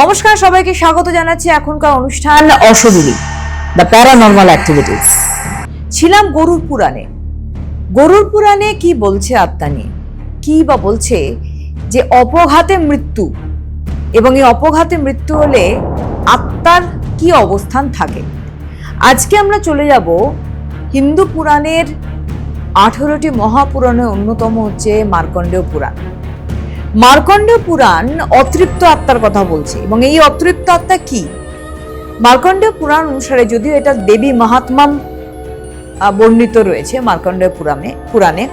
নমস্কার, সবাইকে স্বাগত জানাচ্ছি এখনকার অনুষ্ঠান অশরীরী দ্য প্যারানর্মাল অ্যাক্টিভিটিস ছিলাম গরুর পুরাণে। গরুর পুরাণে কি বলছে আত্মা নিয়ে কি বা বলছে যে অপঘাতে মৃত্যু? এবং এই অপঘাতে মৃত্যু হলে আত্মার কি অবস্থান থাকে? আজকে আমরা চলে যাব হিন্দু পুরাণের আঠেরোটি মহাপুরাণের অন্যতম হচ্ছে মার্কণ্ডেয় পুরাণ। মার্কণ্ডেয় পুরাণ অতৃপ্ত আত্মার কথা বলছে। এবং এই অতৃপ্ত আত্মা কি? মার্কণ্ডেয় পুরাণ অনুসারে যদিও এটা দেবী মাহাত্মাম বর্ণিত রয়েছে মার্কণ্ডেয় পুরাণে পুরাণে।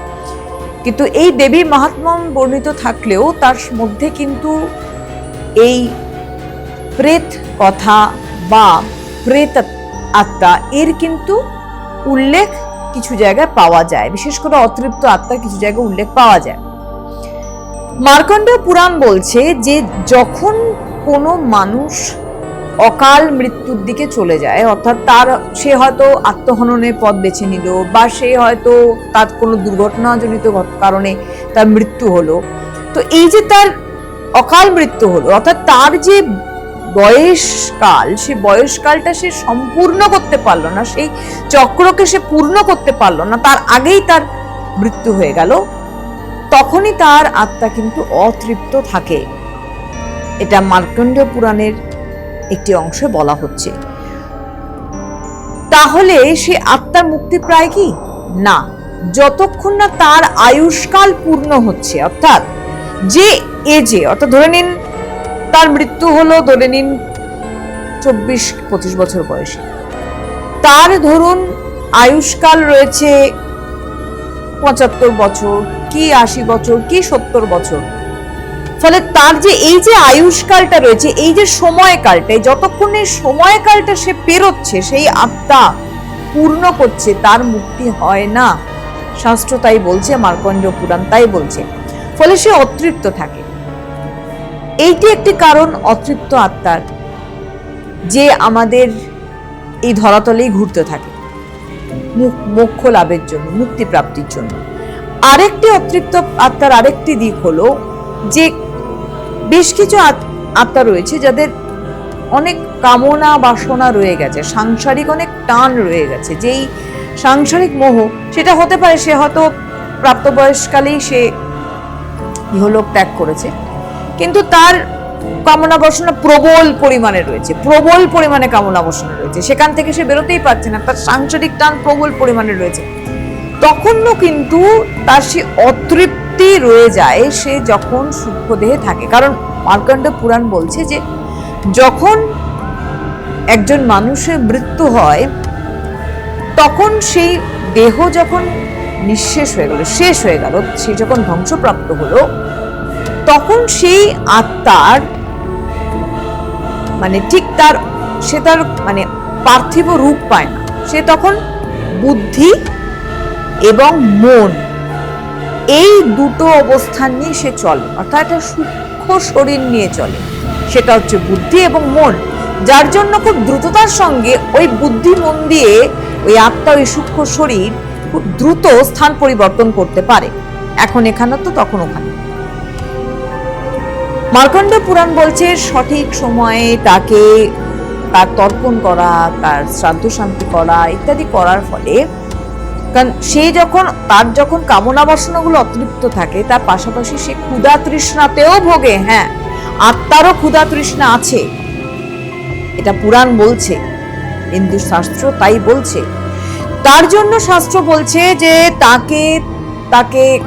কিন্তু এই দেবী মাহাত্মাম বর্ণিত থাকলেও তার মধ্যে কিন্তু এই প্রেত কথা বা প্রেত আত্মা এর কিন্তু উল্লেখ কিছু জায়গায় পাওয়া যায়। বিশেষ করে অতৃপ্ত আত্মার কিছু জায়গায় উল্লেখ পাওয়া যায়। মার্কণ্ডেয় পুরাণ বলছে যে যখন কোনো মানুষ অকাল মৃত্যুর দিকে চলে যায়, অর্থাৎ তার, সে হয়তো আত্মহননের পথ বেছে নিল বা সে হয়তো তার কোনো দুর্ঘটনাজনিত কারণে তার মৃত্যু হলো। তো এই যে তার অকাল মৃত্যু হলো, অর্থাৎ তার যে বয়সকাল, সে বয়সকালটা সে সম্পূর্ণ করতে পারল না, সেই চক্রকে সে পূর্ণ করতে পারল না, তার আগেই তার মৃত্যু হয়ে গেল। তখনই তার আত্মা কিন্তু অতৃপ্ত থাকে। এটা মার্কণ্ডেয় পুরাণের একটি অংশে বলা হচ্ছে। তাহলে সে আত্মার মুক্তি প্রায় কি? না, যতক্ষণ না তার আয়ুষ্কাল পূর্ণ হচ্ছে, অর্থাৎ যে এজে অর্থাৎ ধরে নিন তার মৃত্যু হলো ধরে নিন চব্বিশ, পঁচিশ বছর বয়সে। তার ধরুন আয়ুষ্কাল রয়েছে পঁচাত্তর বছর কি আশি বছর, কি সত্তর বছর? ফলে তার যে এই যে আয়ুষ্কালটা রয়েছে, এই যে সময়কালটা যতক্ষণ এই সময়কালটা সে পেরোচ্ছে, সেই আত্মা পূর্ণ করছে, তার মুক্তি হয় না। শাস্ত্র তাই বলছে, মার্কণ্ড পুরাণ তাই বলছে। ফলে সে অতৃপ্ত থাকে। এইটি একটি কারণ, অতৃপ্ত আত্মার, যে আমাদের এই ধরাতলেই ঘুরতে থাকে। মুক- মোক্ষ লাভের জন্য, মুক্তি প্রাপ্তির জন্য। আরেকটি অতৃপ্ত আত্মার আরেকটি দিক হলো যে বেশ কিছু আত- আত্মা রয়েছে যাদের অনেক কামনা বাসনা রয়ে গেছে, সাংসারিক অনেক টান রয়ে গেছে। যেই সাংসারিক মোহ, সেটা হতে পারে সে হয়তো প্রাপ্তবয়স্কালেই সে ইহলোক ত্যাগ করেছে, কিন্তু তার কামনা বাসনা প্রবল পরিমাণে রয়েছে, প্রবল পরিমাণে কামনা বাসনা রয়েছে। সেখান থেকে সে বেরোতেই পারছে না, তার সাংসারিক টান প্রবল পরিমাণে রয়েছে। তখনও কিন্তু তার সে অতৃপ্তি রয়ে যায়, সে যখন সূক্ষ্মদেহে থাকে। কারণ মার্কণ্ড পুরাণ বলছে যে, যখন একজন মানুষের মৃত্যু হয়, তখন সেই দেহ যখন নিঃশেষ হয়ে গেল, শেষ হয়ে গেল, সে যখন ধ্বংসপ্রাপ্ত হলো, তখন সেই আত্মার মানে ঠিক তার, সে তার মানে পার্থিব রূপ পায় না। সে তখন বুদ্ধি এবং মন, এই দুটো অবস্থান নিয়ে সে চলে, অর্থাৎ একটা সূক্ষ্ম শরীর নিয়ে চলে। সেটা হচ্ছে বুদ্ধি এবং মন, যার জন্য খুব দ্রুততার সঙ্গে ওই বুদ্ধি মন দিয়ে ওই আত্মা, ওই সূক্ষ্ম শরীর খুব দ্রুত স্থান পরিবর্তন করতে পারে। এখন এখানে তো, তখন ওখানে। মার্কণ্ড পুরাণ বলছে, সঠিক সময়ে তাকে তার তর্পণ করা, তার শ্রাদ্ধ শান্তি করা ইত্যাদি করার ফলে কারণ সে যখন, তার যখন কামনা বাসনাগুলো অতৃপ্ত থাকে, তার পাশাপাশি সে ক্ষুধা তৃষ্ণাতেও ভোগে হ্যাঁ আত্মারও ক্ষুধা তৃষ্ণা আছে। এটা পুরাণ বলছে হিন্দু শাস্ত্র তাই বলছে। তার জন্য শাস্ত্র বলছে যে তাকে তাকে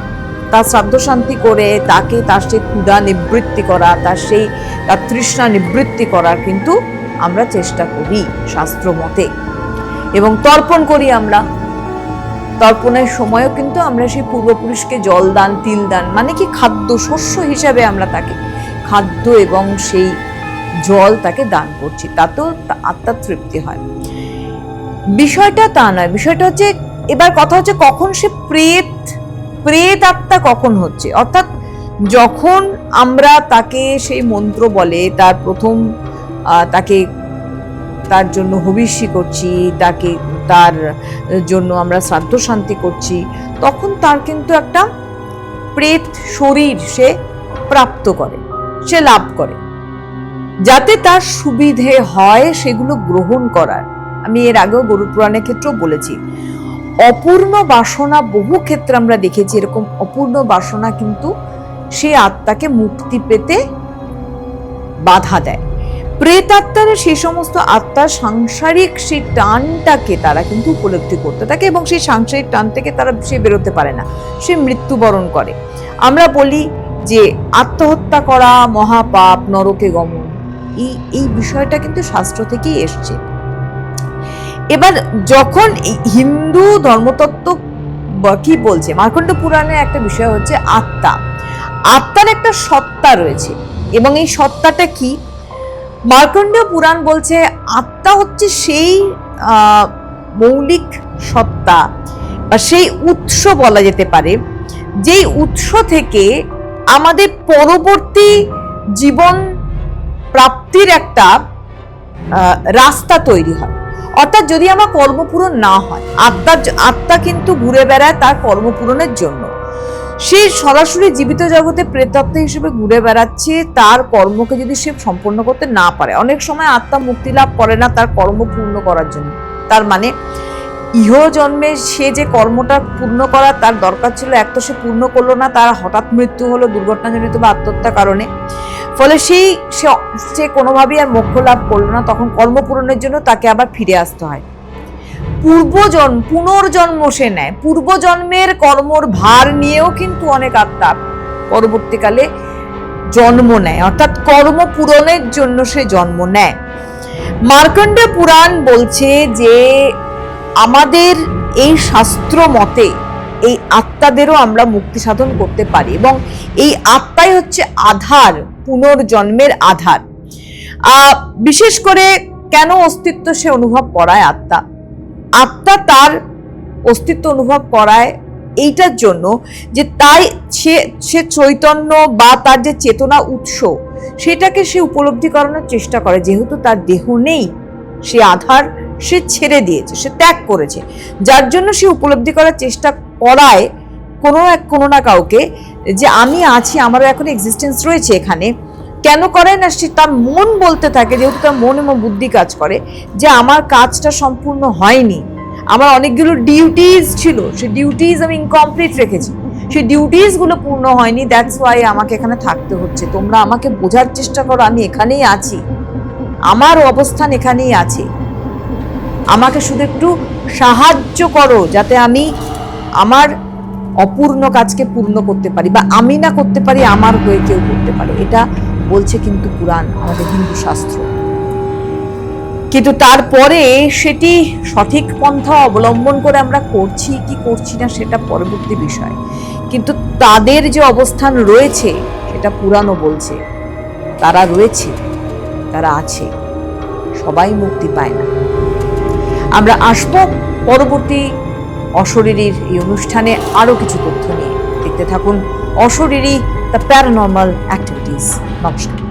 তার শ্রাদ্ধ শান্তি করে, তাকে তার সেই ক্ষুধা নিবৃত্তি করা, তার সেই, তার তৃষ্ণা নিবৃত্তি করার কিন্তু আমরা চেষ্টা করি শাস্ত্র মতে। এবং তর্পণ করি আমরা। তর্পণের সময়ও কিন্তু আমরা সেই পূর্বপুরুষকে জল দান, তিল দান মানে কি খাদ্য, শস্য হিসাবে আমরা তাকে খাদ্য এবং সেই জল তাকে দান করছি। তাতেও আত্মার তৃপ্তি হয়। বিষয়টা তা নয়। বিষয়টা হচ্ছে, এবার কথা হচ্ছে কখন সে প্রেত প্রেত আত্মা কখন হচ্ছে? অর্থাৎ যখন আমরা তাকে সেই মন্ত্র বলে, তার প্রথম তাকে তার জন্য হবিষ্যি করছি, তাকে, তার জন্য আমরা শ্রাদ্ধ শান্তি করছি, তখন তার কিন্তু একটা প্রেত শরীর সে প্রাপ্ত করে, সে লাভ করে। যাতে তার সুবিধে হয় সেগুলো গ্রহণ করার। আমি এর আগেও গরু পুরাণের ক্ষেত্রেও বলেছি, অপূর্ণ বাসনা বহু ক্ষেত্রে আমরা দেখেছি, এরকম অপূর্ণ বাসনা কিন্তু সে আত্মাকে মুক্তি পেতে বাধা দেয়। প্রেতাত্মারা সেই সমস্ত আত্মার সাংসারিক সেই টানটাকে তারা কিন্তু উপলব্ধি করতে থাকে এবং সেই সাংসারিক টান থেকে তারা সে বেরোতে পারে না, সে মৃত্যুবরণ করে। আমরা বলি যে আত্মহত্যা করা, মহাপাপ, নরকে গমন, এই এই বিষয়টা কিন্তু শাস্ত্র থেকেই এসছে। এবার যখন হিন্দু ধর্মতত্ত্ব কি বলছে, মার্কণ্ড পুরাণের একটা বিষয় হচ্ছে আত্মা। আত্মার একটা সত্তা রয়েছে এবং এই সত্তাটা কি? মার্কণ্ড পুরাণ বলছে, আত্মা হচ্ছে সেই মৌলিক সত্তা, বা সেই উৎস বলা যেতে পারে, যেই উৎস থেকে আমাদের পরবর্তী জীবন প্রাপ্তির একটা রাস্তা তৈরি হয়। অর্থাৎ যদি আমার কর্মপূরণ না হয়, আত্মার আত্মা কিন্তু ঘুরে বেড়ায় তার কর্মপূরণের জন্য। সে সরাসরি জীবিত জগতে প্রেতাত্মা হিসেবে ঘুরে বেড়াচ্ছে, তার কর্মকে যদি সে সম্পন্ন করতে না পারে। অনেক সময় আত্মা মুক্তি লাভ করে না, তার কর্ম পূর্ণ করার জন্য। তার মানে ইহ জন্মে সে যে কর্মটা পূর্ণ করা তার দরকার ছিল, এক তো সে পূর্ণ করল না, তার হঠাৎ মৃত্যু হলো দুর্ঘটনাজনিত বা আত্মহত্যার কারণে। ফলে সেই, সে কোনোভাবেই আর মোক্ষ লাভ করল না। তখন কর্মপূরণের জন্য তাকে আবার ফিরে আসতে হয়। পূর্বজন্ম পুনর্জন্ম সে নেয়। পূর্বজন্মের কর্মর ভার নিয়েও কিন্তু অনেক আত্মা পরবর্তীকালে জন্ম নেয়। অর্থাৎ কর্ম পূরণের জন্য সে জন্ম নেয়। মার্কণ্ড পুরাণ বলছে যে, আমাদের এই শাস্ত্র মতে এই আত্মাদেরও আমরা মুক্তি সাধন করতে পারি এবং এই আত্মাই হচ্ছে আধার, পুনর্জন্মের আধার। বিশেষ করে কেন অস্তিত্ব সে অনুভব করায় আত্মা? আত্মা তার অস্তিত্ব অনুভব করায় এইটার জন্য যে তাই সে সে চৈতন্য বা তার যে চেতনা উৎস, সেটাকে সে উপলব্ধি করানোর চেষ্টা করে। যেহেতু তার দেহ নেই, সে আধার সে ছেড়ে দিয়েছে, সে ত্যাগ করেছে। যার জন্য সে উপলব্ধি করার চেষ্টা করায় কোনো এক, কোনো না কাউকে যে আমি আছি, আমারও এখন এক্সিস্টেন্স রয়েছে এখানে। কেন করে? না, সে তার মন বলতে থাকে, যেহেতু তার মন এবং বুদ্ধি কাজ করে, যে আমার কাজটা সম্পূর্ণ হয়নি। আমার অনেকগুলো ডিউটিজ ছিল, সেই ডিউটিজ আমি ইনকমপ্লিট রেখেছি। সেই ডিউটিসগুলো পূর্ণ হয়নি দ্যাটস ওয়াই আমাকে এখানে থাকতে হচ্ছে। তোমরা আমাকে বোঝার চেষ্টা করো, আমি এখানেই আছি। আমার অবস্থান এখানেই আছে। আমাকে শুধু একটু সাহায্য করো, যাতে আমি আমার অপূর্ণ কাজকে পূর্ণ করতে পারি, বা আমি না করতে পারি, আমার হয়ে কেউ করতে পারে। এটা বলছে কিন্তু পুরাণ আমাদের হিন্দু শাস্ত্র। কিন্তু তারপরে সেটি সঠিক পন্থা অবলম্বন করে আমরা করছি, কি করছি না সেটা পরবর্তী বিষয়। কিন্তু তাদের যে অবস্থান রয়েছে, সেটা পুরাণও বলছে। তারা রয়েছে, তারা আছে, সবাই মুক্তি পায় না। আমরা আসব পরবর্তী অশরীরীর এই অনুষ্ঠানে আরও কিছু তথ্য নিয়ে। দেখতে থাকুন অশরীরী দ্য প্যারানর্মাল অ্যাক্টিভিটিস নমস্কার